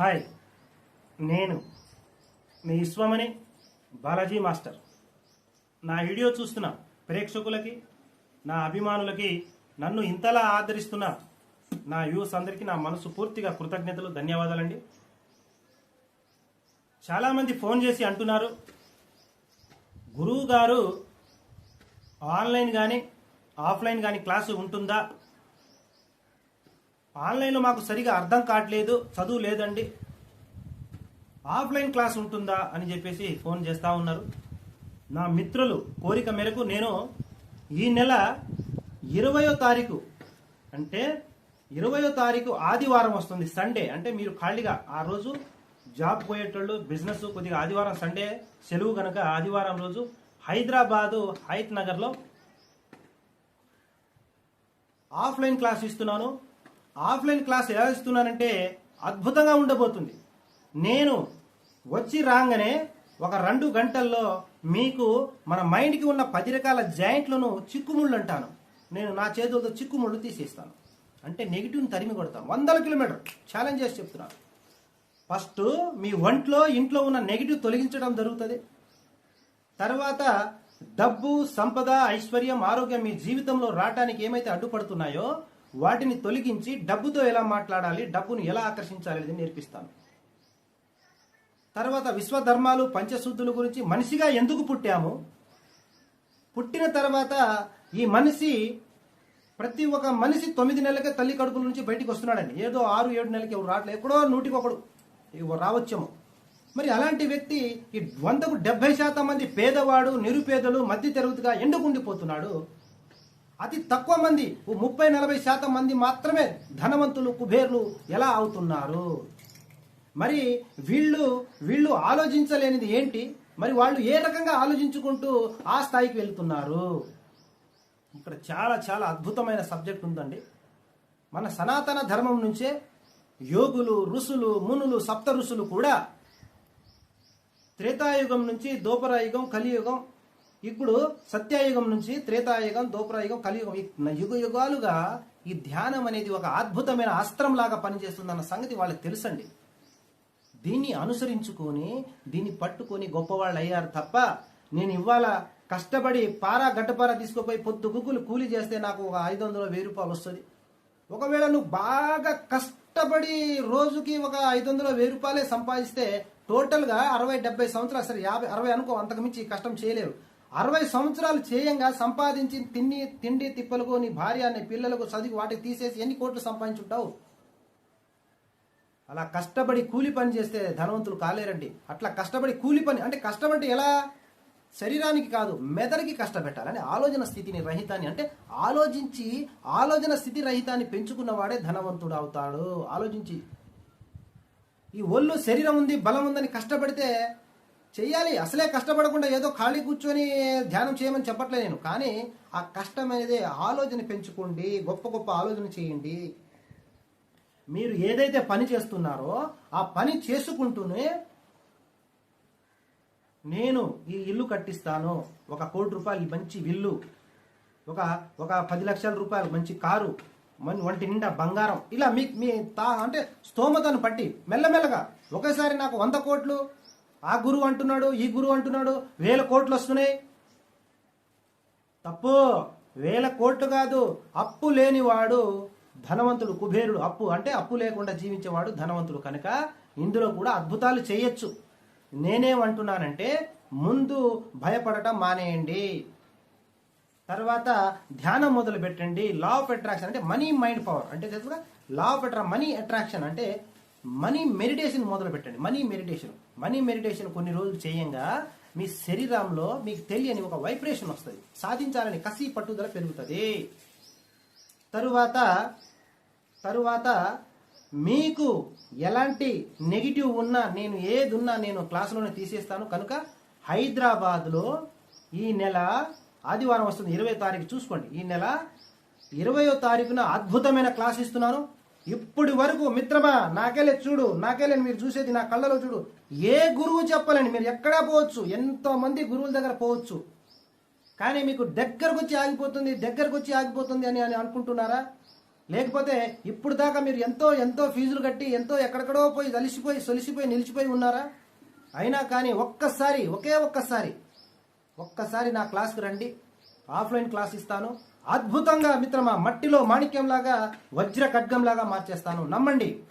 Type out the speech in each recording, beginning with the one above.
Hi నేను మీ Vishwamani Balaji master. నా వీడియో చూస్తున్న ప్రేక్షకులకి నా అభిమానులకి నన్ను ఇంతలా ఆదరిస్తున్న నా వ్యూస్ అందరికీ నా మనసు పూర్తిగా కృతజ్ఞతలు ధన్యవాదాలండి. చాలామంది ఫోన్ చేసి అంటున్నారు గురువు గారు ఆన్లైన్ కానీ ఆఫ్లైన్ కానీ క్లాసు ఉంటుందా? ఆన్లైన్లో మాకు సరిగా అర్థం కావట్లేదు చదువు లేదండి. ఆఫ్లైన్ క్లాస్ ఉంటుందా అని చెప్పేసి ఫోన్ చేస్తూ ఉన్నారు. నా మిత్రులు కోరిక మేరకు నేను ఈ నెల ఇరవయో తారీఖు అంటే ఇరవయో తారీఖు ఆదివారం వస్తుంది సండే. అంటే మీరు ఖాళీగా ఆ రోజు జాబ్ పోయేటోళ్ళు బిజినెస్ కొద్దిగా ఆదివారం సండే సెలవు కనుక ఆదివారం రోజు హైదరాబాదు హైత్ నగర్లో ఆఫ్లైన్ క్లాస్ ఇస్తున్నాను. ఆఫ్లైన్ క్లాస్ ఎలా ఇస్తున్నానంటే అద్భుతంగా ఉండబోతుంది. నేను వచ్చి రాగానే ఒక రెండు గంటల్లో మీకు మన మైండ్కి ఉన్న పది రకాల జాయింట్లను చిక్కుముళ్ళు అంటాను. నేను నా చేతులతో చిక్కుముళ్ళు తీసేస్తాను. అంటే నెగిటివ్ని తరిమి కొడతాను. వందల కిలోమీటర్ ఛాలెంజ్ చేసి చెప్తున్నాను. ఫస్ట్ మీ ఒంట్లో ఇంట్లో ఉన్న నెగిటివ్ తొలగించడం జరుగుతుంది. తర్వాత డబ్బు సంపద ఐశ్వర్యం ఆరోగ్యం మీ జీవితంలో రావటానికి ఏమైతే అడ్డుపడుతున్నాయో వాటిని తొలగించి డబ్బుతో ఎలా మాట్లాడాలి డబ్బును ఎలా ఆకర్షించాలి అనేది నేర్పిస్తాను. తర్వాత విశ్వధర్మాలు పంచశుద్ధుల గురించి మనిషిగా ఎందుకు పుట్టాము? పుట్టిన తర్వాత ఈ మనిషి ప్రతి ఒక్క మనిషి తొమ్మిది నెలలకే తల్లి కడుపుల నుంచి బయటికి వస్తున్నాడండి. ఏదో ఆరు ఏడు నెలలకి ఎవరు రావట్లేదు ఎక్కడో నూటికి ఒకడు. రావచ్చేమో. మరి అలాంటి వ్యక్తి ఈ వందకు డెబ్బై శాతం మంది పేదవాడు నిరుపేదలు మధ్య తరగతిగా ఎండుకుండిపోతున్నాడు. అతి తక్కువ మంది ఓ ముప్పై నలభై శాతం మంది మాత్రమే ధనవంతులు కుబేర్లు ఎలా అవుతున్నారు? మరి వీళ్ళు వీళ్ళు ఆలోచించలేనిది ఏంటి? మరి వాళ్ళు ఏ రకంగా ఆలోచించుకుంటూ ఆ స్థాయికి వెళ్తున్నారు? ఇక్కడ చాలా చాలా అద్భుతమైన సబ్జెక్ట్ ఉందండి. మన సనాతన ధర్మం నుంచే యోగులు ఋషులు మునులు సప్త ఋషులు కూడా త్రేతాయుగం నుంచి దోపరాయుగం కలియుగం ఇప్పుడు సత్యాయుగం నుంచి త్రేతాయుగం దోపరాయుగం కలియుగం యుగ యుగాలుగా ఈ ధ్యానం అనేది ఒక అద్భుతమైన అస్త్రంలాగా పనిచేస్తుందన్న సంగతి వాళ్ళకి తెలుసండి. దీన్ని అనుసరించుకొని దీన్ని పట్టుకొని గొప్పవాళ్ళు అయ్యారు తప్ప నేను ఇవాళ కష్టపడి పారా గడ్డపారా తీసుకుపోయి పొద్దు గుగ్గులు కూలి చేస్తే నాకు ఒక ఐదు వందల వెయ్యి రూపాయలు వస్తుంది. ఒకవేళ నువ్వు బాగా కష్టపడి రోజుకి ఒక ఐదు వందల వెయ్యి రూపాయలే సంపాదిస్తే టోటల్గా అరవై డెబ్బై సంవత్సరాలు సరే యాభై అరవై అనుకో అంతకుమించి కష్టం చేయలేరు. అరవై సంవత్సరాలు చేయంగా సంపాదించి తిండి తిండి తిప్పలకు నీ భార్య నీ పిల్లలకు చదివి వాటికి తీసేసి ఎన్ని కోట్లు సంపాదించుంటావు? అలా కష్టపడి కూలి పని చేస్తే ధనవంతులు కాలేరండి. అట్లా కష్టపడి కూలి పని అంటే కష్టపడి ఎలా? శరీరానికి కాదు మెదడుకి కష్టపెట్టాలని ఆలోచన స్థితిని రహితాన్ని అంటే ఆలోచించి ఆలోచన స్థితి రహితాన్ని పెంచుకున్నవాడే ధనవంతుడు అవుతాడు. ఆలోచించి. ఈ ఒళ్ళు శరీరం ఉంది బలం ఉందని కష్టపడితే చేయాలి అసలే కష్టపడకుండా ఏదో ఖాళీ కూర్చొని ధ్యానం చేయమని చెప్పట్లే నేను. కానీ ఆ కష్టం అనేది ఆలోచన పెంచుకోండి గొప్ప గొప్ప ఆలోచన చేయండి. మీరు ఏదైతే పని చేస్తున్నారో ఆ పని చేసుకుంటూనే నేను ఈ ఇల్లు కట్టిస్తాను. ఒక కోటి రూపాయలు మంచి ఇల్లు ఒక ఒక పది లక్షల రూపాయలు మంచి కారు వంటి నిండా బంగారం. ఇలా మీ మీ తా అంటే స్తోమతను పట్టి మెల్లమెల్లగా ఒకేసారి నాకు వంద కోట్లు ఆ గురువు అంటున్నాడు ఈ గురువు అంటున్నాడు వేల కోట్లు వస్తున్నాయి. తప్పు వేల కోట్లు కాదు అప్పు లేనివాడు ధనవంతుడు కుబేరుడు. అప్పు అంటే అప్పు లేకుండా జీవించేవాడు ధనవంతుడు కనుక ఇందులో కూడా అద్భుతాలు చేయొచ్చు. నేనేమంటున్నానంటే ముందు భయపడటం మానేయండి. తర్వాత ధ్యానం మొదలు పెట్టండి లా ఆఫ్ అట్రాక్షన్ అంటే మనీ మైండ్ పవర్ అంటే తెలుసుగా? లా ఆఫ్ అట్రా మనీ అట్రాక్షన్ అంటే మనీ మెడిటేషన్ మొదలు పెట్టండి మనీ మెడిటేషన్ మనీ మెడిటేషన్ కొన్ని రోజులు చేయంగా మీ శరీరంలో మీకు తెలియని ఒక వైబ్రేషన్ వస్తుంది. సాధించాలని కసి పట్టుదల పెరుగుతుంది. తరువాత తరువాత మీకు ఎలాంటి నెగిటివ్ ఉన్నా నేను ఏది ఉన్నా నేను క్లాసులోనే తీసేస్తాను. కనుక హైదరాబాద్లో ఈ నెల ఆదివారం వస్తుంది ఇరవై తారీఖు చూసుకోండి. ఈ నెల ఇరవయో తారీఖున అద్భుతమైన క్లాస్ ఇస్తున్నాను. ఇప్పటి వరకు మిత్రమా నాకెళ్ళే చూడు నాకెళ్ళే మీరు చూసేది నా కళ్ళలో చూడు. ఏ గురువు చెప్పలేండి మీరు ఎక్కడా పోవచ్చు ఎంతో మంది గురువుల దగ్గర పోవచ్చు. కానీ మీకు దగ్గరకు వచ్చి ఆగిపోతుంది దగ్గరకు వచ్చి ఆగిపోతుంది అని అని అనుకుంటున్నారా? లేకపోతే ఇప్పుడు దాకా మీరు ఎంతో ఎంతో ఫీజులు కట్టి ఎంతో ఎక్కడెక్కడో పోయి కలిసిపోయి సొలిసిపోయి నిలిచిపోయి ఉన్నారా? అయినా కానీ ఒక్కసారి ఒకే ఒక్కసారి ఒక్కసారి నా క్లాస్కి రండి. ఆఫ్లైన్ క్లాస్ ఇస్తాను. అద్భుతంగా మిత్రమా మట్టిలో మాణిక్యంలాగా వజ్ర ఖడ్గంలాగా మార్చేస్తాను. నమ్మండి.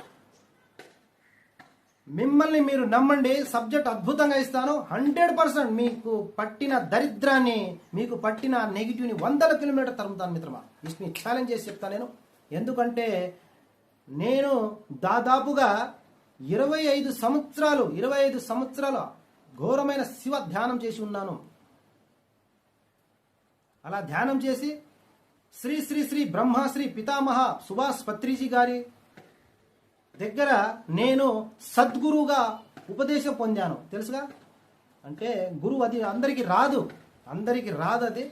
మిమ్మల్ని మీరు నమ్మండి సబ్జెక్ట్ అద్భుతంగా ఇస్తాను. హండ్రెడ్ పర్సెంట్ మీకు పట్టిన దరిద్రాన్ని మీకు పట్టిన నెగిటివ్ని వందల కిలోమీటర్ తరుముతాను మిత్రమా. వీటిని ఛాలెంజ్ చేసి చెప్తాను నేను. ఎందుకంటే నేను దాదాపుగా ఇరవై ఐదు సంవత్సరాలు ఇరవై ఐదు సంవత్సరాలు ఘోరమైన శివ ధ్యానం చేసి ఉన్నాను. అలా ధ్యానం చేసి శ్రీ శ్రీ శ్రీ బ్రహ్మశ్రీ పితామహ సుభాష్ పత్రిజీ గారి దగ్గర నేను సద్గురువుగా ఉపదేశం పొందాను. తెలుసుగా? అంటే గురువు అది అందరికీ రాదు. అందరికీ రాదు అది.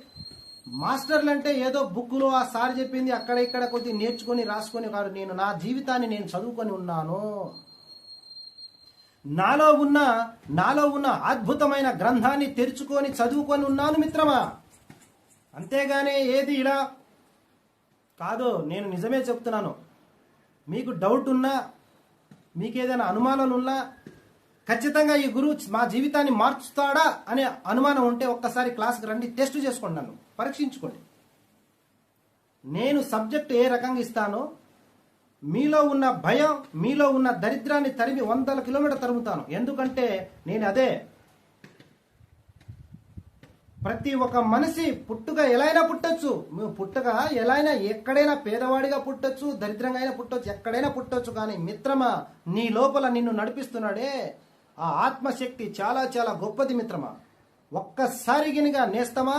మాస్టర్లు అంటే ఏదో బుక్కులో ఆ సార్ చెప్పింది అక్కడ ఇక్కడ కొద్ది నేర్చుకొని రాసుకొని కాదు నేను నా జీవితాన్ని నేను చదువుకొని ఉన్నాను. నాలో ఉన్న నాలో ఉన్న అద్భుతమైన గ్రంథాన్ని తెరుచుకొని చదువుకొని ఉన్నాను మిత్రమా? అంతేగానే ఏది ఇలా కాదు నేను నిజమే చెప్తున్నాను. మీకు డౌట్ ఉన్నా మీకు ఏదైనా అనుమానాలు ఉన్నా ఖచ్చితంగా ఈ గురువు మా జీవితాన్ని మార్చుతాడా అనే అనుమానం ఉంటే ఒక్కసారి క్లాస్కి రండి టెస్ట్ చేసుకోండి నన్ను పరీక్షించుకోండి. నేను సబ్జెక్ట్ ఏ రకంగా ఇస్తానో మీలో ఉన్న భయం మీలో ఉన్న దరిద్రాన్ని తరిమి వందల కిలోమీటర్ తరుముతాను. ఎందుకంటే నేను అదే ప్రతి ఒక్క మనిషి పుట్టుక ఎలా అయినా పుట్టచ్చు పుట్టక ఎలా అయినా ఎక్కడైనా పేదవాడిగా పుట్టచ్చు దరిద్రంగా అయినా పుట్టచ్చు ఎక్కడైనా పుట్టచ్చు. కానీ మిత్రమా నీ లోపల నిన్ను నడిపిస్తున్నాడే ఆ ఆత్మశక్తి చాలా చాలా గొప్పది మిత్రమా. ఒక్కసారి గినిగా నేస్తమా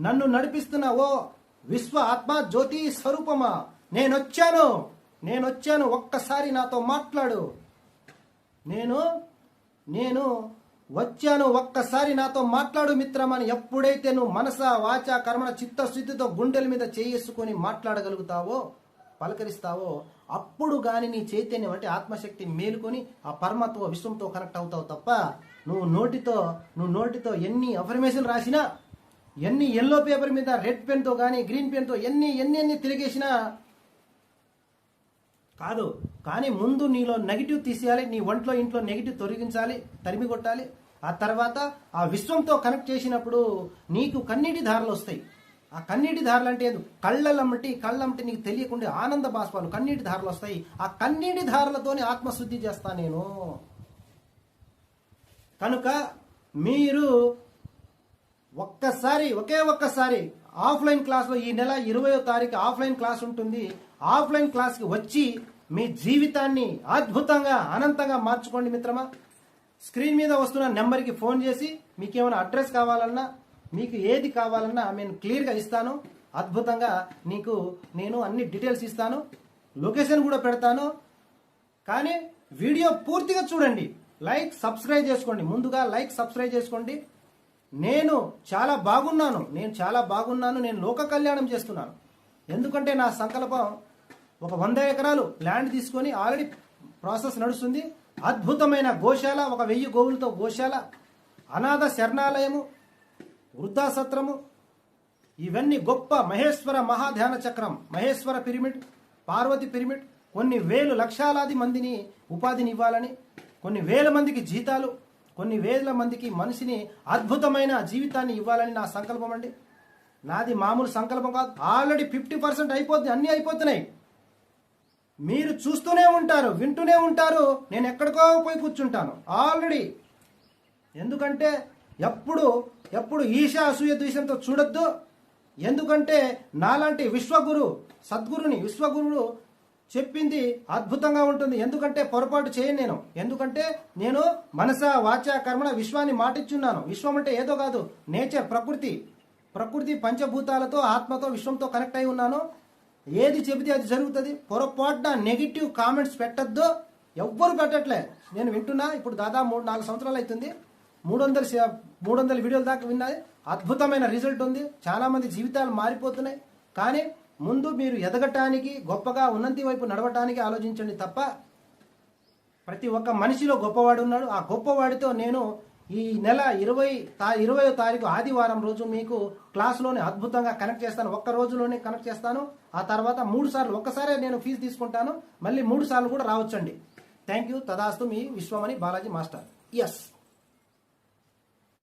నన్ను నడిపిస్తున్న ఓ విశ్వ ఆత్మ జ్యోతి స్వరూపమా. నేనొచ్చాను నేనొచ్చాను ఒక్కసారి నాతో మాట్లాడు. నేను నేను వచ్చాను ఒక్కసారి నాతో మాట్లాడు మిత్రమని ఎప్పుడైతే నువ్వు మనస వాచ కర్మణ చిత్తశుద్ధితో గుండెల మీద చేసుకొని మాట్లాడగలుగుతావో పలకరిస్తావో అప్పుడు గాని నీ చైతన్యం అంటే ఆత్మశక్తి మేలుకొని ఆ పరమత్వ విశ్వంతో కనెక్ట్ అవుతావు తప్ప నువ్వు నోటితో నువ్వు నోటితో ఎన్ని అఫర్మేషన్ రాసినా ఎన్ని ఎల్లో పేపర్ మీద రెడ్ పెన్తో కానీ గ్రీన్ పెన్తో ఎన్ని ఎన్ని ఎన్ని తిరిగేసినా కాదు. కానీ ముందు నీలో నెగిటివ్ తీసేయాలి నీ ఒంట్లో ఇంట్లో నెగిటివ్ తొలగించాలి తరిమి కొట్టాలి ఆ తర్వాత ఆ విశ్వంతో కనెక్ట్ చేసినప్పుడు నీకు కన్నీటి ధారలు వస్తాయి. ఆ కన్నీటి ధారలు అంటే ఏదో? కళ్ళమ్మటి కళ్ళమ్మటి నీకు తెలియకుండా ఆనంద బాష్పాలు కన్నీటి ధారలు వస్తాయి. ఆ కన్నీటి ధారలతోనే ఆత్మశుద్ధి చేస్తా నేను. కనుక మీరు ఒక్కసారి ఒకే ఒక్కసారి ఆఫ్లైన్ క్లాస్లో ఈ నెల ఇరవయో తారీఖు ఆఫ్లైన్ క్లాస్ ఉంటుంది. ఆఫ్లైన్ క్లాస్కి వచ్చి మీ జీవితాన్ని అద్భుతంగా అనంతంగా మార్చుకోండి మిత్రమా. స్క్రీన్ మీద వస్తున్న నెంబర్కి ఫోన్ చేసి మీకు ఏమైనా అడ్రస్ కావాలన్నా మీకు ఏది కావాలన్నా నేను క్లియర్గా ఇస్తాను. అద్భుతంగా నీకు నేను అన్ని డీటెయిల్స్ ఇస్తాను. లొకేషన్ కూడా పెడతాను. కానీ వీడియో పూర్తిగా చూడండి. లైక్ సబ్స్క్రైబ్ చేసుకోండి. ముందుగా లైక్ సబ్స్క్రైబ్ చేసుకోండి. నేను చాలా బాగున్నాను. నేను చాలా బాగున్నాను. నేను లోక కళ్యాణం చేస్తున్నాను. ఎందుకంటే నా సంకల్పం ఒక వంద ఎకరాలు ల్యాండ్ తీసుకొని ఆల్రెడీ ప్రాసెస్ నడుస్తుంది. అద్భుతమైన గోశాల ఒక వెయ్యి గోవులతో గోశాల అనాథ శరణాలయము వృద్ధాసత్రము ఇవన్నీ గొప్ప మహేశ్వర మహాధ్యాన చక్రం మహేశ్వర పిరమిడ్ పార్వతి పిరమిడ్ కొన్ని వేలు లక్షలాది మందిని ఉపాధిని ఇవ్వాలని కొన్ని వేల మందికి జీతాలు కొన్ని వేల మందికి మనిషిని అద్భుతమైన జీవితాన్ని ఇవ్వాలని నా సంకల్పం అండి నాది మామూలు సంకల్పం కాదు. ఆల్రెడీ ఫిఫ్టీ పర్సెంట్ అయిపోతుంది అన్నీ అయిపోతున్నాయి. మీరు చూస్తూనే ఉంటారు వింటూనే ఉంటారు నేను ఎక్కడికో పోయి కూర్చుంటాను. ఆల్రెడీ ఎందుకంటే ఎప్పుడు ఎప్పుడు ఈశా అసూయ ద్వేషంతో చూడొద్దు. ఎందుకంటే నాలాంటి విశ్వగురు సద్గురుని విశ్వగురుడు చెప్పింది అద్భుతంగా ఉంటుంది. ఎందుకంటే పొరపాటు చేయను నేను. ఎందుకంటే నేను మనస వాచ కర్మణ విశ్వాన్ని మాటిచ్చున్నాను. విశ్వం అంటే ఏదో కాదు నేచర్ ప్రకృతి. ప్రకృతి పంచభూతాలతో ఆత్మతో విశ్వంతో కనెక్ట్ అయి ఉన్నాను. ఏది చెబితే అది జరుగుతుంది. పొరపాటున నెగిటివ్ కామెంట్స్ పెట్టద్దు. ఎవ్వరు పెట్టట్లే. నేను వింటున్నా. ఇప్పుడు దాదాపు మూడు నాలుగు సంవత్సరాలు అవుతుంది మూడు వందల మూడు వందల వీడియోల దాకా విన్నది అద్భుతమైన రిజల్ట్ ఉంది. చాలామంది జీవితాలు మారిపోతున్నాయి. కానీ ముందు మీరు ఎదగటానికి గొప్పగా ఉన్నతి వైపు నడవటానికి ఆలోచించండి తప్ప ప్రతి ఒక్క మనిషిలో గొప్పవాడు ఉన్నాడు. ఆ గొప్పవాడితో నేను ఈ నెల ఇరవై తా ఇరవయో తారీఖు ఆదివారం రోజు మీకు క్లాస్లోనే అద్భుతంగా కనెక్ట్ చేస్తాను. ఒక్క రోజులోనే కనెక్ట్ చేస్తాను. ఆ తర్వాత మూడు సార్లు ఒక్కసారే నేను ఫీజు తీసుకుంటాను. మళ్ళీ మూడు సార్లు కూడా రావచ్చండి. Thank you. తదాస్తు మీ విశ్వమణి బాలాజీ మాస్టర్. ఎస్